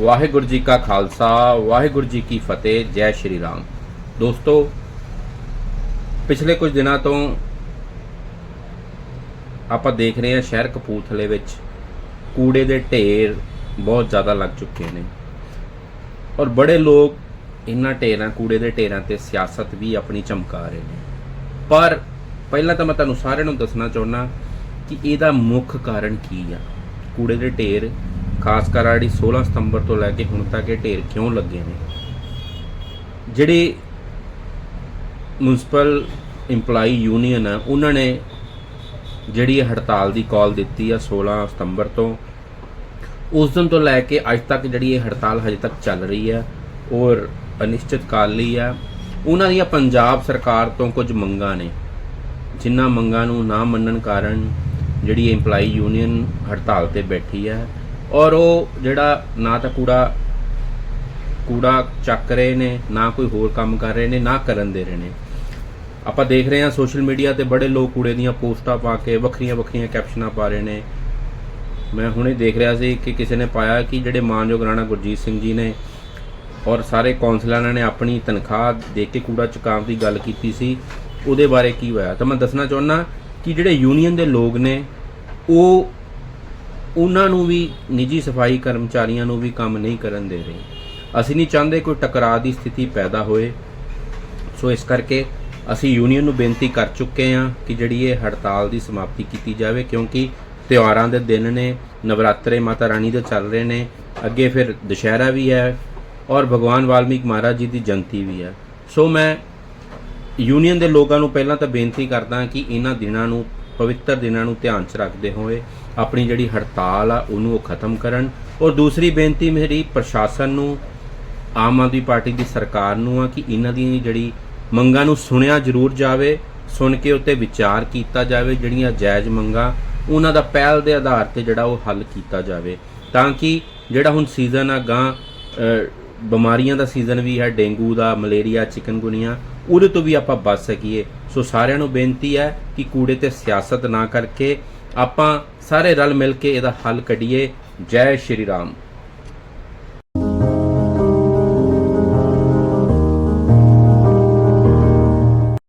ਵਾਹਿਗੁਰੂ ਜੀ ਕਾ ਖਾਲਸਾ, ਵਾਹਿਗੁਰੂ ਜੀ ਕੀ ਫਤਿਹ, ਜੈ ਸ਼੍ਰੀ ਰਾਮ। ਦੋਸਤੋ, ਪਿਛਲੇ ਕੁਝ ਦਿਨਾਂ ਤੋਂ ਆਪਾਂ ਦੇਖ ਰਹੇ ਹਾਂ ਸ਼ਹਿਰ ਕਪੂਰਥਲੇ ਵਿੱਚ ਕੂੜੇ ਦੇ ਢੇਰ ਬਹੁਤ ਜ਼ਿਆਦਾ ਲੱਗ ਚੁੱਕੇ ਨੇ। ਔਰ ਬੜੇ ਲੋਕ ਇਹਨਾਂ ਢੇਰਾਂ, ਕੂੜੇ ਦੇ ਢੇਰਾਂ ਤੇ ਸਿਆਸਤ ਵੀ ਆਪਣੀ ਚਮਕਾ ਰਹੇ ਨੇ। ਪਰ ਪਹਿਲਾਂ ਤਾਂ ਮੈਂ ਤੁਹਾਨੂੰ ਸਾਰਿਆਂ ਨੂੰ ਦੱਸਣਾ ਚਾਹੁੰਦਾ ਕਿ ਇਹਦਾ ਮੁੱਖ ਕਾਰਨ ਕੀ ਆ? ਕੂੜੇ ਦੇ ਢੇਰ ਖਾਸ ਕਰ ਆੜੀ 16 ਸਤੰਬਰ ਤੋਂ ਲੈ ਕੇ ਹੁਣ ਤੱਕ ਇਹ ਢੇਰ ਕਿਉਂ ਲੱਗੇ ਨੇ? ਜਿਹੜੇ ਮਿਊਨਿਸਪਲ EMPLOYE ਯੂਨੀਅਨ ਆ, ਉਹਨਾਂ ਨੇ ਜਿਹੜੀ ਇਹ ਹੜਤਾਲ ਦੀ ਕਾਲ ਦਿੱਤੀ ਆ 16 ਸਤੰਬਰ ਤੋਂ, ਉਸ ਦਿਨ ਤੋਂ ਲੈ ਕੇ ਅੱਜ ਤੱਕ ਜਿਹੜੀ ਇਹ ਹੜਤਾਲ ਹਜੇ ਤੱਕ ਚੱਲ ਰਹੀ ਹੈ ਔਰ ਅਨਿਸ਼ਚਿਤ ਕਾਲ ਲਈ ਆ, ਉਹਨਾਂ ਦੀਆਂ ਪੰਜਾਬ ਸਰਕਾਰ ਤੋਂ ਕੁਝ ਮੰਗਾਂ ਨੇ ਜਿਨ੍ਹਾਂ ਮੰਗਾਂ ਨੂੰ ਨਾ ਮੰਨਣ ਕਾਰਨ ਜਿਹੜੀ EMPLOYE ਯੂਨੀਅਨ ਹੜਤਾਲ ਤੇ ਬੈਠੀ ਹੈ ਔਰ ਉਹ ਜਿਹੜਾ ਨਾ ਤਾਂ ਕੂੜਾ ਕੂੜਾ ਚੱਕ ਰਹੇ ਨੇ, ਨਾ ਕੋਈ ਹੋਰ ਕੰਮ ਕਰ ਰਹੇ ਨੇ, ਨਾ ਕਰਨ ਦੇ ਰਹੇ ਨੇ। ਆਪਾਂ ਦੇਖ ਰਹੇ ਹਾਂ ਸੋਸ਼ਲ ਮੀਡੀਆ ਤੇ ਬੜੇ ਲੋਕ ਕੂੜੇ ਦੀਆਂ ਪੋਸਟਾਂ ਪਾ ਕੇ ਵੱਖਰੀਆਂ ਵੱਖਰੀਆਂ ਕੈਪਸ਼ਨਾਂ ਪਾ ਰਹੇ ਨੇ। ਮੈਂ ਹੁਣੇ ਦੇਖ ਰਿਹਾ ਸੀ ਕਿ ਕਿਸੇ ਨੇ ਪਾਇਆ ਕਿ ਜਿਹੜੇ ਮਾਨਯੋਗ ਰਾਣਾ ਗੁਰਜੀਤ ਸਿੰਘ ਜੀ ਨੇ ਔਰ ਸਾਰੇ ਕੌਂਸਲਰਾਂ ਨੇ ਆਪਣੀ ਤਨਖਾਹ ਦੇ ਕੇ ਕੂੜਾ ਚੁਕਾਉਣ ਦੀ ਗੱਲ ਕੀਤੀ ਸੀ, ਉਹਦੇ ਬਾਰੇ ਕੀ ਹੋਇਆ? ਤਾਂ ਮੈਂ ਦੱਸਣਾ ਚਾਹੁੰਦਾ ਕਿ ਜਿਹੜੇ ਯੂਨੀਅਨ ਦੇ ਲੋਕ ਨੇ, ਉਹ ਉਹਨਾਂ ਨੂੰ ਵੀ, ਨਿੱਜੀ ਸਫ਼ਾਈ ਕਰਮਚਾਰੀਆਂ ਨੂੰ ਵੀ ਕੰਮ ਨਹੀਂ ਕਰਨ ਦੇ ਰਹੇ। ਅਸੀਂ ਨਹੀਂ ਚਾਹੁੰਦੇ ਕੋਈ ਟਕਰਾਅ ਦੀ ਸਥਿਤੀ ਪੈਦਾ ਹੋਏ। ਸੋ ਇਸ ਕਰਕੇ ਅਸੀਂ ਯੂਨੀਅਨ ਨੂੰ ਬੇਨਤੀ ਕਰ ਚੁੱਕੇ ਹਾਂ ਕਿ ਜਿਹੜੀ ਇਹ ਹੜਤਾਲ ਦੀ ਸਮਾਪਤੀ ਕੀਤੀ ਜਾਵੇ, ਕਿਉਂਕਿ ਤਿਉਹਾਰਾਂ ਦੇ ਦਿਨ ਨੇ, ਨਵਰਾਤਰੇ ਮਾਤਾ ਰਾਣੀ ਦੇ ਚੱਲ ਰਹੇ ਨੇ, ਅੱਗੇ ਫਿਰ ਦੁਸ਼ਹਿਰਾ ਵੀ ਹੈ ਔਰ ਭਗਵਾਨ ਵਾਲਮੀਕ ਮਹਾਰਾਜ ਜੀ ਦੀ ਜਯੰਤੀ ਵੀ ਹੈ। ਸੋ ਮੈਂ ਯੂਨੀਅਨ ਦੇ ਲੋਕਾਂ ਨੂੰ ਪਹਿਲਾਂ ਤਾਂ ਬੇਨਤੀ ਕਰਦਾ ਕਿ ਇਹਨਾਂ ਦਿਨਾਂ ਨੂੰ ਪਵਿੱਤਰ ਦਿਨਾਂ ਨੂੰ ਧਿਆਨ 'ਚ ਰੱਖਦੇ ਹੋਏ ਆਪਣੀ ਜਿਹੜੀ ਹੜਤਾਲ ਆ, ਉਹਨੂੰ ਉਹ ਖਤਮ ਕਰਨ। ਔਰ ਦੂਸਰੀ ਬੇਨਤੀ ਮੇਰੀ ਪ੍ਰਸ਼ਾਸਨ ਨੂੰ, ਆਮ ਆਦਮੀ ਪਾਰਟੀ ਦੀ ਸਰਕਾਰ ਨੂੰ ਆ ਕਿ ਇਹਨਾਂ ਦੀ ਜਿਹੜੀ ਮੰਗਾਂ ਨੂੰ ਸੁਣਿਆ ਜ਼ਰੂਰ ਜਾਵੇ, ਸੁਣ ਕੇ ਉੱਤੇ ਵਿਚਾਰ ਕੀਤਾ ਜਾਵੇ, ਜਿਹੜੀਆਂ ਜਾਇਜ਼ ਮੰਗਾਂ, ਉਹਨਾਂ ਦਾ ਪਹਿਲ ਦੇ ਆਧਾਰ ਤੇ ਜਿਹੜਾ ਉਹ ਹੱਲ ਕੀਤਾ ਜਾਵੇ। ਤਾਂ ਕਿ ਜਿਹੜਾ ਹੁਣ ਸੀਜ਼ਨ ਆ, ਗਾਂ ਬਿਮਾਰੀਆਂ ਦਾ ਸੀਜ਼ਨ ਵੀ ਹੈ, ਡੇਂਗੂ ਦਾ, ਮਲੇਰੀਆ, ਚਿਕਨਗੁਨੀਆ ਉਹਦੇ ਤੋਂ ਵੀ ਆਪਾਂ ਬਚ ਸਕੀਏ। ਸੋ ਸਾਰਿਆਂ ਨੂੰ ਬੇਨਤੀ ਹੈ ਕਿ ਕੂੜੇ ਤੇ ਸਿਆਸਤ ਨਾ ਕਰਕੇ ਆਪਾਂ ਸਾਰੇ ਰਲ ਮਿਲ ਕੇ ਇਹਦਾ ਹੱਲ ਕੱਢੀਏ। ਜੈ ਸ਼੍ਰੀ ਰਾਮ।